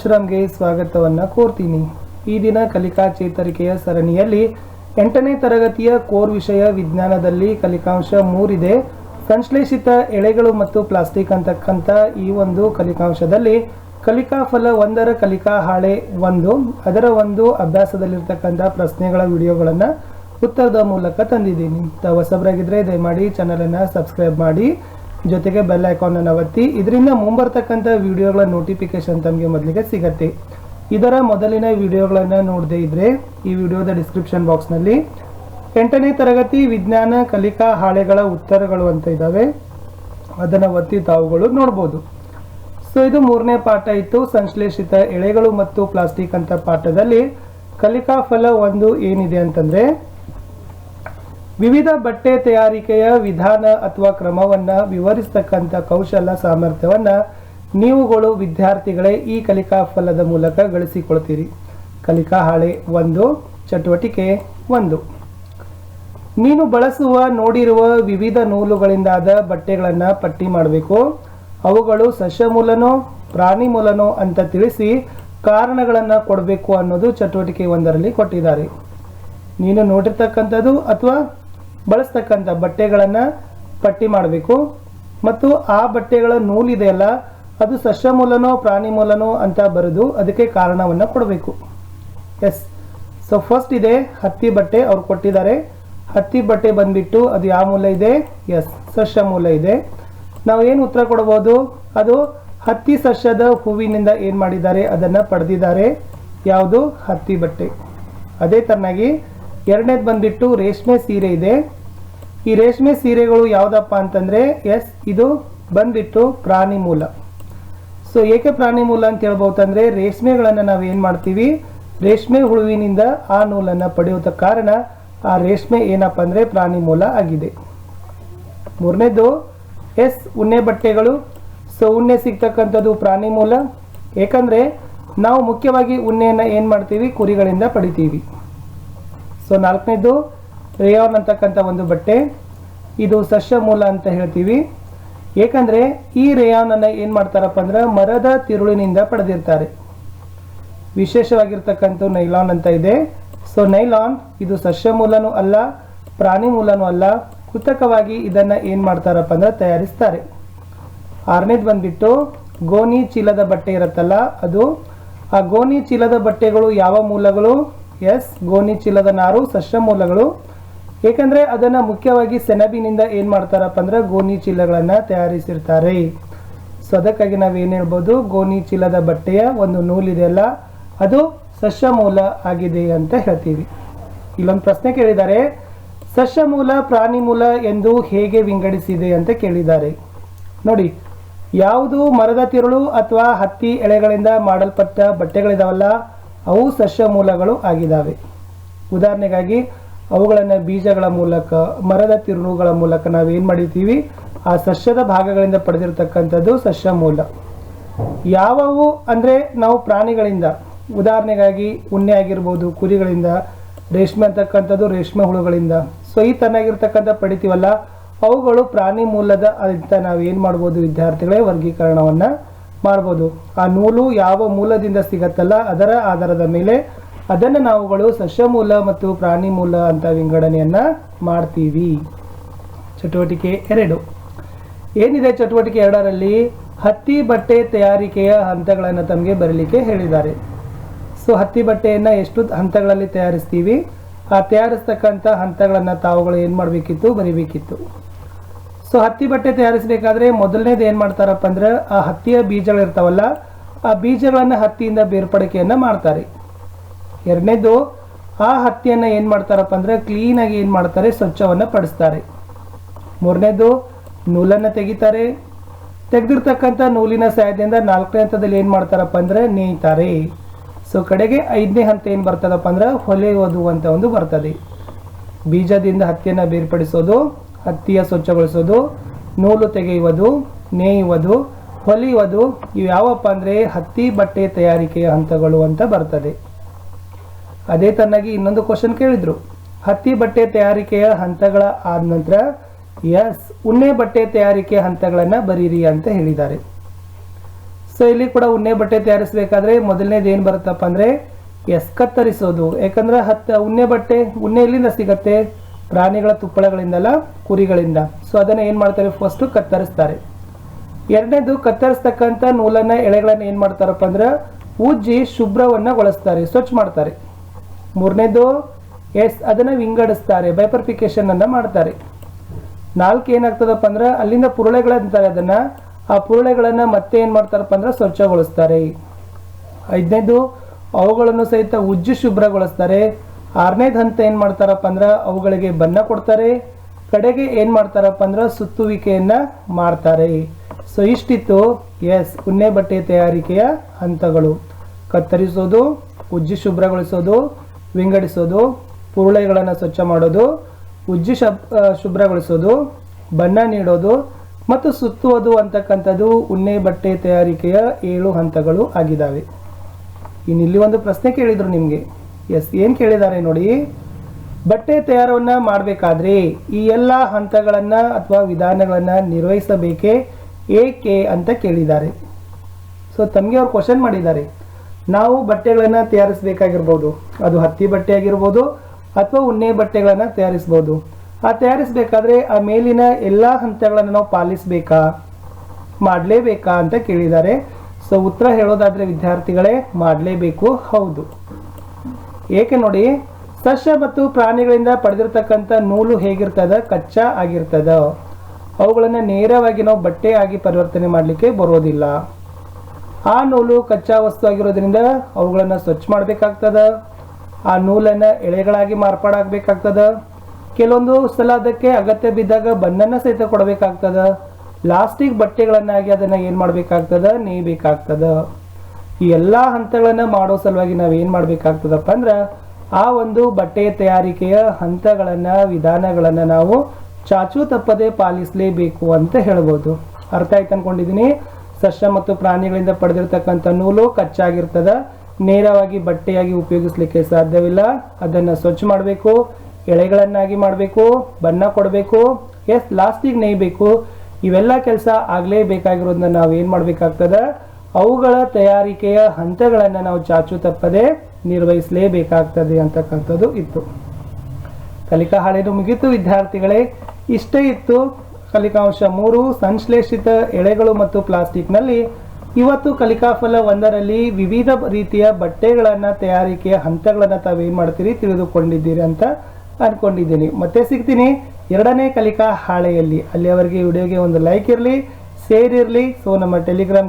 ಶ್ರಮ್ಗೆ ಸ್ವಾಗತವನ್ನ ಕೋರ್ತೀನಿ. ಈ ದಿನ ಕಲಿಕಾ ಚೇತರಿಕೆಯ ಸರಣಿಯಲ್ಲಿ ಎಂಟನೇ ತರಗತಿಯ ಕೋರ್ ವಿಷಯ ವಿಜ್ಞಾನದಲ್ಲಿ ಕಲಿಕಾಂಶ ಮೂರಿದೆ. ಸಂಶ್ಲೇಷಿತ ಎಳೆಗಳು ಮತ್ತು ಪ್ಲಾಸ್ಟಿಕ್ ಅಂತಕ್ಕಂಥ ಈ ಒಂದು ಕಲಿಕಾಂಶದಲ್ಲಿ ಕಲಿಕಾ ಫಲ ಒಂದರ ಕಲಿಕಾ ಹಾಳೆ ಒಂದು, ಅದರ ಒಂದು ಅಭ್ಯಾಸದಲ್ಲಿರ್ತಕ್ಕಂಥ ಪ್ರಶ್ನೆಗಳ ವಿಡಿಯೋಗಳನ್ನು ಉತ್ತರದ ಮೂಲಕ ತಂದಿದ್ದೀನಿ. ತಾವು ಹೊಸಬರಾಗಿದ್ದರೆ ದಯಮಾಡಿ ಚಾನಲನ್ನು ಸಬ್ಸ್ಕ್ರೈಬ್ ಮಾಡಿ. ಜೊತೆಗೆ ಬೆಲ್ ಐಕಾನನ್ನು ಒತ್ತಿ ಇದರಿಂದ ಮುಂಬರ್ತಕ್ಕಂಥ ವಿಡಿಯೋಗಳ ನೋಟಿಫಿಕೇಶನ್ ತಮಗೆ ಮೊದಲಿಗೆ ಸಿಗತ್ತೆ. ಇದರ ಮೊದಲಿನ ವಿಡಿಯೋಗಳನ್ನು ನೋಡದೇ ಇದ್ರೆ ಈ ವಿಡಿಯೋದ ಡಿಸ್ಕ್ರಿಪ್ಷನ್ ಬಾಕ್ಸ್ನಲ್ಲಿ ಎಂಟನೇ ತರಗತಿ ವಿಜ್ಞಾನ, ಕಲಿಕಾ, ಹಾಳೆಗಳ ಉತ್ತರಗಳು ಅಂತ ಇದ್ದಾವೆ ಅದನ್ನು ಒತ್ತಿ ತಾವುಗಳು ನೋಡ್ಬೋದು. ಸೊ ಇದು ಮೂರನೇ ಪಾಠ ಇತ್ತು. ಸಂಶ್ಲೇಷಿತ ಎಳೆಗಳು ಮತ್ತು ಪ್ಲಾಸ್ಟಿಕ್ ಅಂತ ಪಾಠದಲ್ಲಿ ಕಲಿಕಾ ಫಲ ಒಂದು ಏನಿದೆ ಅಂತಂದ್ರೆ ವಿವಿಧ ಬಟ್ಟೆ ತಯಾರಿಕೆಯ ವಿಧಾನ ಅಥವಾ ಕ್ರಮವನ್ನ ವಿವರಿಸ್ತಕ್ಕಂಥ ಕೌಶಲ ಸಾಮರ್ಥ್ಯವನ್ನ ನೀವುಗಳು ವಿದ್ಯಾರ್ಥಿಗಳೇ ಈ ಕಲಿಕಾ ಫಲದ ಮೂಲಕ ಗಳಿಸಿಕೊಳ್ತೀರಿ. ಕಲಿಕಾ ಹಾಳೆ ಒಂದು, ಚಟುವಟಿಕೆ ಒಂದು. ನೀನು ಬಳಸುವ, ನೋಡಿರುವ ವಿವಿಧ ನೂಲುಗಳಿಂದಾದ ಬಟ್ಟೆಗಳನ್ನು ಪಟ್ಟಿ ಮಾಡಬೇಕು. ಅವುಗಳು ಸಸ್ಯ ಮೂಲನೋ ಪ್ರಾಣಿ ಮೂಲನೋ ಅಂತ ತಿಳಿಸಿ ಕಾರಣಗಳನ್ನು ಕೊಡಬೇಕು ಅನ್ನೋದು ಚಟುವಟಿಕೆ ಒಂದರಲ್ಲಿ ಕೊಟ್ಟಿದ್ದಾರೆ. ನೀನು ನೋಡಿರ್ತಕ್ಕಂಥದ್ದು ಅಥವಾ ಬಳಸ್ತಕ್ಕಂಥ ಬಟ್ಟೆಗಳನ್ನು ಪಟ್ಟಿ ಮಾಡಬೇಕು. ಮತ್ತು ಆ ಬಟ್ಟೆಗಳ ನೂಲಿದೆಯಲ್ಲ, ಅದು ಸಸ್ಯ ಮೂಲನೋ ಪ್ರಾಣಿ ಮೂಲನೋ ಅಂತ ಬರೆದು ಅದಕ್ಕೆ ಕಾರಣವನ್ನು ಕೊಡಬೇಕು. ಎಸ್. ಸೊ ಫಸ್ಟ್ ಇದೆ ಹತ್ತಿ ಬಟ್ಟೆ ಅವ್ರು ಕೊಟ್ಟಿದ್ದಾರೆ. ಹತ್ತಿ ಬಟ್ಟೆ ಬಂದ್ಬಿಟ್ಟು ಅದು ಯಾವ ಮೂಲ ಇದೆ? ಎಸ್. ಸಸ್ಯ ಮೂಲ ಇದೆ. ನಾವು ಏನು ಉತ್ತರ ಕೊಡಬಹುದು ಅದು ಹತ್ತಿ ಸಸ್ಯದ ಹೂವಿನಿಂದ ಏನು ಮಾಡಿದ್ದಾರೆ? ಅದನ್ನು ಪಡೆದಿದ್ದಾರೆ. ಯಾವುದು? ಹತ್ತಿ ಬಟ್ಟೆ. ಅದೇ ತರನಾಗಿ ಎರಡನೇದು ಬಂದ್ಬಿಟ್ಟು ರೇಷ್ಮೆ ಸೀರೆ ಇದೆ. ಈ ರೇಷ್ಮೆ ಸೀರೆಗಳು ಯಾವುದಪ್ಪ ಅಂತಂದ್ರೆ, ಎಸ್, ಇದು ಬಂದ್ಬಿಟ್ಟು ಪ್ರಾಣಿ ಮೂಲ. ಸೊ ಏಕೆ ಪ್ರಾಣಿ ಮೂಲ ಅಂತ ಹೇಳ್ಬೋದಂದ್ರೆ ರೇಷ್ಮೆಗಳನ್ನು ನಾವು ಏನು ಮಾಡ್ತೀವಿ, ರೇಷ್ಮೆ ಹುಳುವಿನಿಂದ ಆ ನೂಲನ್ನು ಪಡೆಯುವ ಕಾರಣ ಆ ರೇಷ್ಮೆ ಏನಪ್ಪ ಅಂದರೆ ಪ್ರಾಣಿ ಮೂಲ ಆಗಿದೆ. ಮೂರನೇದು, ಎಸ್, ಉಣ್ಣೆ ಬಟ್ಟೆಗಳು. ಸೊ ಉಣ್ಣೆ ಸಿಗ್ತಕ್ಕಂಥದ್ದು ಪ್ರಾಣಿ ಮೂಲ. ಏಕಂದ್ರೆ, ನಾವು ಮುಖ್ಯವಾಗಿ ಉಣ್ಣೆಯನ್ನು ಏನು ಮಾಡ್ತೀವಿ, ಕುರಿಗಳಿಂದ ಪಡಿತೀವಿ. ಸೊ ನಾಲ್ಕನೇದು ರೇಯಾನ್ ಅಂತಕ್ಕಂಥ ಒಂದು ಬಟ್ಟೆ. ಇದು ಸಸ್ಯ ಮೂಲ ಅಂತ ಹೇಳ್ತೀವಿ. ಏಕೆಂದರೆ ಈ ರೇಯಾನನ್ನು ಏನು ಮಾಡ್ತಾರಪ್ಪ ಅಂದ್ರೆ ಮರದ ತಿರುಳಿನಿಂದ ಪಡೆದಿರ್ತಾರೆ. ವಿಶೇಷವಾಗಿರ್ತಕ್ಕಂಥ ನೈಲಾನ್ ಅಂತ ಇದೆ. ಸೊ ನೈಲಾನ್ ಇದು ಸಸ್ಯ ಮೂಲನೂ ಅಲ್ಲ, ಪ್ರಾಣಿ ಮೂಲನೂ ಅಲ್ಲ. ಕೃತಕವಾಗಿ ಇದನ್ನು ಏನು ಮಾಡ್ತಾರಪ್ಪ ಅಂದ್ರೆ ತಯಾರಿಸ್ತಾರೆ. ಆರನೇದು ಬಂದ್ಬಿಟ್ಟು ಗೋಣಿ ಚೀಲದ ಬಟ್ಟೆ ಇರುತ್ತಲ್ಲ, ಅದು. ಆ ಗೋಣಿ ಚೀಲದ ಬಟ್ಟೆಗಳು ಯಾವ ಮೂಲಗಳು? ಎಸ್, ಗೋಣಿ ಚೀಲದ ನಾರು ಸಸ್ಯ ಮೂಲಗಳು. ಏಕೆಂದರೆ ಅದನ್ನು ಮುಖ್ಯವಾಗಿ ಸೆಣಬಿನಿಂದ ಏನು ಮಾಡ್ತಾರಪ್ಪ ಅಂದ್ರೆ ಗೋಣಿ ಚೀಲಗಳನ್ನು ತಯಾರಿಸಿರ್ತಾರೆ. ಸೊ ಅದಕ್ಕಾಗಿ ನಾವೇನು ಹೇಳ್ಬೋದು, ಗೋಣಿ ಚೀಲದ ಬಟ್ಟೆಯ ಒಂದು ನೂಲಿದೆಯಲ್ಲ ಅದು ಸಸ್ಯ ಮೂಲ ಆಗಿದೆ ಅಂತ ಹೇಳ್ತೀವಿ. ಇಲ್ಲೊಂದು ಪ್ರಶ್ನೆ ಕೇಳಿದ್ದಾರೆ ಸಸ್ಯ ಮೂಲ ಪ್ರಾಣಿ ಮೂಲ ಎಂದು ಹೇಗೆ ವಿಂಗಡಿಸಿದೆ ಅಂತ ಕೇಳಿದ್ದಾರೆ. ನೋಡಿ, ಯಾವುದು ಮರದ ತಿರುಳು ಅಥವಾ ಹತ್ತಿ ಎಳೆಗಳಿಂದ ಮಾಡಲ್ಪಟ್ಟ ಬಟ್ಟೆಗಳಿದಾವಲ್ಲ, ಅವು ಸಸ್ಯ ಮೂಲಗಳು ಆಗಿದ್ದಾವೆ ಉದಾಹರಣೆಗಾಗಿ ಅವುಗಳನ್ನು ಬೀಜಗಳ ಮೂಲಕ, ಮರದ ತಿರುಳುಗಳ ಮೂಲಕ ನಾವು ಏನು ಮಾಡಿರ್ತೀವಿ? ಆ ಸಸ್ಯದ ಭಾಗಗಳಿಂದ ಪಡೆದಿರತಕ್ಕಂಥದ್ದು ಸಸ್ಯ ಮೂಲ. ಯಾವವು ಅಂದರೆ ನಾವು ಪ್ರಾಣಿಗಳಿಂದ. ಉದಾಹರಣೆಗಾಗಿ ಉಣ್ಣೆ ಆಗಿರ್ಬೋದು, ಕುರಿಗಳಿಂದ, ರೇಷ್ಮೆ ಅಂತಕ್ಕಂಥದ್ದು ರೇಷ್ಮೆ ಹುಳುಗಳಿಂದ. ಸೊ ಈ ತನ್ನಾಗಿರ್ತಕ್ಕಂಥ ಪಡಿತೀವಲ್ಲ, ಅವುಗಳು ಪ್ರಾಣಿ ಮೂಲದ ಅಂತ ನಾವು ಏನು ಮಾಡ್ಬೋದು ವಿದ್ಯಾರ್ಥಿಗಳೇ? ವರ್ಗೀಕರಣವನ್ನು ಮಾಡ್ಬೋದು. ಆ ನೂಲು ಯಾವ ಮೂಲದಿಂದ ಸಿಗತ್ತಲ್ಲ, ಅದರ ಆಧಾರದ ಮೇಲೆ ಅದನ್ನು ನಾವುಗಳು ಸಸ್ಯ ಮೂಲ ಮತ್ತು ಪ್ರಾಣಿ ಮೂಲ ಅಂತ ವಿಂಗಡಣೆಯನ್ನು ಮಾಡ್ತೀವಿ. ಚಟುವಟಿಕೆ ಎರಡು. ಏನಿದೆ ಚಟುವಟಿಕೆ ಎರಡರಲ್ಲಿ? ಹತ್ತಿ ಬಟ್ಟೆ ತಯಾರಿಕೆಯ ಹಂತಗಳನ್ನು ತಮಗೆ ಬರಲಿಕ್ಕೆ ಹೇಳಿದ್ದಾರೆ. ಸೊ, ಹತ್ತಿ ಬಟ್ಟೆಯನ್ನು ಎಷ್ಟು ಹಂತಗಳಲ್ಲಿ ತಯಾರಿಸ್ತೀವಿ? ಆ ತಯಾರಿಸ್ತಕ್ಕಂಥ ಹಂತಗಳನ್ನು ತಾವುಗಳು ಏನು ಮಾಡಬೇಕಿತ್ತು? ಬರಿಬೇಕಿತ್ತು. ಸೊ, ಹತ್ತಿ ಬಟ್ಟೆ ತಯಾರಿಸಬೇಕಾದ್ರೆ ಮೊದಲನೇದು ಏನು ಮಾಡ್ತಾರಪ್ಪ ಅಂದ್ರೆ, ಆ ಹತ್ತಿಯ ಬೀಜಗಳಿರ್ತಾವಲ್ಲ, ಆ ಬೀಜಗಳನ್ನು ಹತ್ತಿಯಿಂದ ಬೇರ್ಪಡಿಕೆಯನ್ನು ಮಾಡ್ತಾರೆ. ಎರಡನೇದು, ಆ ಹತ್ತಿಯನ್ನು ಏನು ಮಾಡ್ತಾರಪ್ಪ ಅಂದ್ರೆ ಕ್ಲೀನಾಗಿ ಏನು ಮಾಡ್ತಾರೆ, ಸ್ವಚ್ಛವನ್ನು ಪಡಿಸ್ತಾರೆ. ಮೂರನೇದು, ನೂಲನ್ನು ತೆಗಿತಾರೆ. ತೆಗೆದಿರ್ತಕ್ಕಂಥ ನೂಲಿನ ಸಹಾಯದಿಂದ ನಾಲ್ಕನೇ ಹಂತದಲ್ಲಿ ಏನು ಮಾಡ್ತಾರಪ್ಪ ಅಂದ್ರೆ ನೇಯ್ತಾರೆ. ಸೊ, ಕಡೆಗೆ ಐದನೇ ಹಂತ ಏನು ಬರ್ತದಪ್ಪ ಅಂದ್ರೆ ಹೊಲೆಯೋದು ಅಂತ ಒಂದು ಬರ್ತದೆ. ಬೀಜದಿಂದ ಹತ್ತಿಯನ್ನು ಬೇರ್ಪಡಿಸೋದು, ಹತ್ತಿಯ ಸ್ವಚ್ಛಗೊಳಿಸೋದು, ನೂಲು ತೆಗೆಯುವುದು, ನೇಯುವುದು, ಹೊಲಿಯುವುದು ಇವು ಯಾವಪ್ಪ ಅಂದರೆ ಹತ್ತಿ ಬಟ್ಟೆ ತಯಾರಿಕೆಯ ಹಂತಗಳು ಅಂತ ಬರ್ತದೆ. ಅದೇ ತನ್ನಾಗಿ ಇನ್ನೊಂದು ಕ್ವಶನ್ ಕೇಳಿದ್ರು. ಹತ್ತಿ ಬಟ್ಟೆ ತಯಾರಿಕೆಯ ಹಂತಗಳ ಆದ ನಂತರ, ಎಸ್, ಉಣ್ಣೆ ಬಟ್ಟೆ ತಯಾರಿಕೆ ಹಂತಗಳನ್ನು ಬರೀರಿ ಅಂತ ಹೇಳಿದ್ದಾರೆ. ಸೊ ಇಲ್ಲಿ ಕೂಡ ಉಣ್ಣೆ ಬಟ್ಟೆ ತಯಾರಿಸಬೇಕಾದ್ರೆ ಮೊದಲನೇದು ಏನು ಬರುತ್ತಪ್ಪ ಅಂದರೆ, ಎಸ್, ಕತ್ತರಿಸೋದು. ಯಾಕಂದ್ರೆ ಹತ್ತು, ಉಣ್ಣೆ ಬಟ್ಟೆ, ಉಣ್ಣೆ ಎಲ್ಲಿಂದ ಸಿಗತ್ತೆ? ಪ್ರಾಣಿಗಳ ತುಪ್ಪಳಗಳಿಂದಲ್ಲ, ಕುರಿಗಳಿಂದ. ಸೊ ಅದನ್ನು ಏನು ಮಾಡ್ತಾರೆ? ಫಸ್ಟು ಕತ್ತರಿಸ್ತಾರೆ. ಎರಡನೇದು, ಕತ್ತರಿಸ್ತಕ್ಕಂಥ ನೂಲನ್ನ ಎಳೆಗಳನ್ನ ಏನು ಮಾಡ್ತಾರಪ್ಪ ಅಂದ್ರೆ, ಉಜ್ಜಿ ಶುಭ್ರವನ್ನಗೊಳಿಸ್ತಾರೆ ಸ್ವಚ್ಛ ಮಾಡ್ತಾರೆ. ಮೂರನೇದು, ಎಸ್, ಅದನ್ನು ವಿಂಗಡಿಸ್ತಾರೆ ಬೈಪರ್ಫಿಕೇಶನ್ ಅನ್ನ ಮಾಡ್ತಾರೆ. ನಾಲ್ಕು ಏನಾಗ್ತದಪ್ಪ ಅಂದ್ರೆ, ಅಲ್ಲಿಂದ ಪುರುಳೆಗಳಂತಾರೆ ಅದನ್ನ. ಆ ಪುರುಳೆಗಳನ್ನು ಮತ್ತೆ ಏನ್ ಮಾಡ್ತಾರಪ್ಪ ಅಂದ್ರೆ, ಸ್ವಚ್ಛಗೊಳಿಸ್ತಾರೆ. ಐದನೇದು, ಅವುಗಳನ್ನು ಸಹಿತ ಉಜ್ಜು ಶುಭ್ರಗೊಳಿಸ್ತಾರೆ. ಆರನೇದು ಹಂತ ಏನ್ ಮಾಡ್ತಾರಪ್ಪ ಅಂದ್ರೆ, ಅವುಗಳಿಗೆ ಬಣ್ಣ ಕೊಡ್ತಾರೆ. ಕಡೆಗೆ ಏನ್ ಮಾಡ್ತಾರಪ್ಪ ಅಂದ್ರೆ, ಸುತ್ತುವಿಕೆಯನ್ನ ಮಾಡ್ತಾರೆ. ಸೊ, ಇಷ್ಟಿತ್ತು. ಎಸ್ ಉಣ್ಣೆ ಬಟ್ಟೆ ತಯಾರಿಕೆಯ ಹಂತಗಳು. ಕತ್ತರಿಸೋದು, ಉಜ್ಜಿ ಶುಭ್ರಗೊಳಿಸೋದು ವಿಂಗಡಿಸೋದು, ಪುರುಳೆಗಳನ್ನು ಸ್ವಚ್ಛ ಮಾಡೋದು, ಉಜ್ಜಿ ಶಬ್ ಶುಭ್ರಗೊಳಿಸೋದು, ಬಣ್ಣ ನೀಡೋದು ಮತ್ತು ಸುತ್ತುವುದು ಅಂತಕ್ಕಂಥದ್ದು ಉಣ್ಣೆ ಬಟ್ಟೆ ತಯಾರಿಕೆಯ ಏಳು ಹಂತಗಳು ಆಗಿದ್ದಾವೆ. ಇನ್ನಿಲ್ಲಿ ಒಂದು ಪ್ರಶ್ನೆ ಕೇಳಿದರು ನಿಮಗೆ. ಎಸ್, ಏನು ಕೇಳಿದ್ದಾರೆ ನೋಡಿ. ಬಟ್ಟೆ ತಯಾರವನ್ನು ಮಾಡಬೇಕಾದ್ರೆ ಈ ಎಲ್ಲ ಹಂತಗಳನ್ನು ಅಥವಾ ವಿಧಾನಗಳನ್ನು ನಿರ್ವಹಿಸಬೇಕೇ ಏಕೆ ಅಂತ ಕೇಳಿದ್ದಾರೆ. ಸೊ ತಮಗೆ ಅವ್ರು ಕ್ವಶನ್ ಮಾಡಿದ್ದಾರೆ. ನಾವು ಬಟ್ಟೆಗಳನ್ನು ತಯಾರಿಸಬೇಕಾಗಿರ್ಬೋದು. ಅದು ಹತ್ತಿ ಬಟ್ಟೆ ಆಗಿರ್ಬೋದು ಅಥವಾ ಉಣ್ಣೆ ಬಟ್ಟೆಗಳನ್ನು ತಯಾರಿಸ್ಬೋದು ಆ ತಯಾರಿಸಬೇಕಾದ್ರೆ ಆ ಮೇಲಿನ ಎಲ್ಲ ಹಂತಗಳನ್ನು ನಾವು ಪಾಲಿಸಬೇಕಾ? ಮಾಡಲೇಬೇಕಾ ಅಂತ ಕೇಳಿದ್ದಾರೆ. ಸೊ ಉತ್ತರ ಹೇಳೋದಾದ್ರೆ ವಿದ್ಯಾರ್ಥಿಗಳೇ, ಮಾಡಲೇಬೇಕು. ಹೌದು. ಏಕೆ ನೋಡಿ, ಸಸ್ಯ ಮತ್ತು ಪ್ರಾಣಿಗಳಿಂದ ಪಡೆದಿರತಕ್ಕಂಥ ನೂಲು ಹೇಗಿರ್ತದ? ಕಚ್ಚಾ ಆಗಿರ್ತದ. ಅವುಗಳನ್ನು ನೇರವಾಗಿ ನಾವು ಬಟ್ಟೆ ಆಗಿ ಪರಿವರ್ತನೆ ಮಾಡಲಿಕ್ಕೆ ಬರೋದಿಲ್ಲ. ಆ ನೂಲು ಕಚ್ಚಾ ವಸ್ತು ಆಗಿರೋದ್ರಿಂದ ಅವುಗಳನ್ನು ಸ್ವಚ್ಛ ಮಾಡಬೇಕಾಗ್ತದ. ಆ ನೂಲನ್ನು ಎಳೆಗಳಾಗಿ ಮಾರ್ಪಾಡಾಗಬೇಕಾಗ್ತದ. ಕೆಲವೊಂದು ಸಲ ಅದಕ್ಕೆ ಅಗತ್ಯ ಬಿದ್ದಾಗ ಬಣ್ಣನ್ನು ಸಹಿತ ಕೊಡಬೇಕಾಗ್ತದ. ಲಾಸ್ಟಿಕ್ ಬಟ್ಟೆಗಳನ್ನಾಗಿ ಅದನ್ನ ಏನು ಮಾಡಬೇಕಾಗ್ತದ? ನೇಯಬೇಕಾಗ್ತದ. ಈ ಎಲ್ಲ ಹಂತಗಳನ್ನ ಮಾಡೋ ಸಲುವಾಗಿ ನಾವು ಏನು ಮಾಡಬೇಕಾಗ್ತದಪ್ಪ ಅಂದ್ರೆ ಆ ಒಂದು ಬಟ್ಟೆ ತಯಾರಿಕೆಯ ಹಂತಗಳನ್ನ, ವಿಧಾನಗಳನ್ನ ನಾವು ಚಾಚು ತಪ್ಪದೆ ಪಾಲಿಸಲೇಬೇಕು ಅಂತ ಹೇಳ್ಬೋದು. ಅರ್ಥ ಆಯ್ತು ಅನ್ಕೊಂಡಿದ್ದೀನಿ ಸಸ್ಯ ಮತ್ತು ಪ್ರಾಣಿಗಳಿಂದ ಪಡೆದಿರ್ತಕ್ಕಂಥ ನೂಲು ಕಚ್ಚಾಗಿರ್ತದ, ನೇರವಾಗಿ ಬಟ್ಟೆಯಾಗಿ ಉಪಯೋಗಿಸ್ಲಿಕ್ಕೆ ಸಾಧ್ಯವಿಲ್ಲ. ಅದನ್ನು ಸ್ವಚ್ಛ ಮಾಡಬೇಕು, ಎಳೆಗಳನ್ನಾಗಿ ಮಾಡಬೇಕು, ಬಣ್ಣ ಕೊಡಬೇಕು ಎಸ್ ಲಾಸ್ಟಿಗೆ ನೇಯಬೇಕು. ಇವೆಲ್ಲ ಕೆಲಸ ಆಗಲೇಬೇಕಾಗಿರೋದನ್ನ ನಾವು ಏನು ಮಾಡ್ಬೇಕಾಗ್ತದ? ಅವುಗಳ ತಯಾರಿಕೆಯ ಹಂತಗಳನ್ನು ನಾವು ಚಾಚು ತಪ್ಪದೆ ನಿರ್ವಹಿಸಲೇಬೇಕಾಗ್ತದೆ ಅಂತಕ್ಕಂಥದ್ದು ಇತ್ತು. ಕಲಿಕಾ ಹಾಳೆನೂ ಮುಗಿತು, ವಿದ್ಯಾರ್ಥಿಗಳೇ. ಇಷ್ಟೇ ಇತ್ತು. ಕಲಿಕಾಂಶ ಮೂರು, ಸಂಶ್ಲೇಷಿತ ಎಳೆಗಳು ಮತ್ತು ಪ್ಲಾಸ್ಟಿಕ್ನಲ್ಲಿ ಇವತ್ತು ಕಲಿಕಾಫಲ ಒಂದರಲ್ಲಿ ವಿವಿಧ ರೀತಿಯ ಬಟ್ಟೆಗಳನ್ನ ತಯಾರಿಕೆಯ ಹಂತಗಳನ್ನ ತಾವೇನ್ ಮಾಡ್ತೀರಿ ತಿಳಿದುಕೊಂಡಿದ್ದೀರಿ ಅಂತ ಅನ್ಕೊಂಡಿದ್ದೀನಿ. ಮತ್ತೆ ಸಿಗ್ತೀನಿ ಎರಡನೇ ಕಲಿಕಾ ಹಾಳೆಯಲ್ಲಿ. ಅಲ್ಲಿಯವರೆಗೆ ವಿಡಿಯೋಗೆ ಒಂದು ಲೈಕ್ ಇರಲಿ ಶೇರ್ ಇರಲಿ. ಸೊ ನಮ್ಮ ಟೆಲಿಗ್ರಾಮ್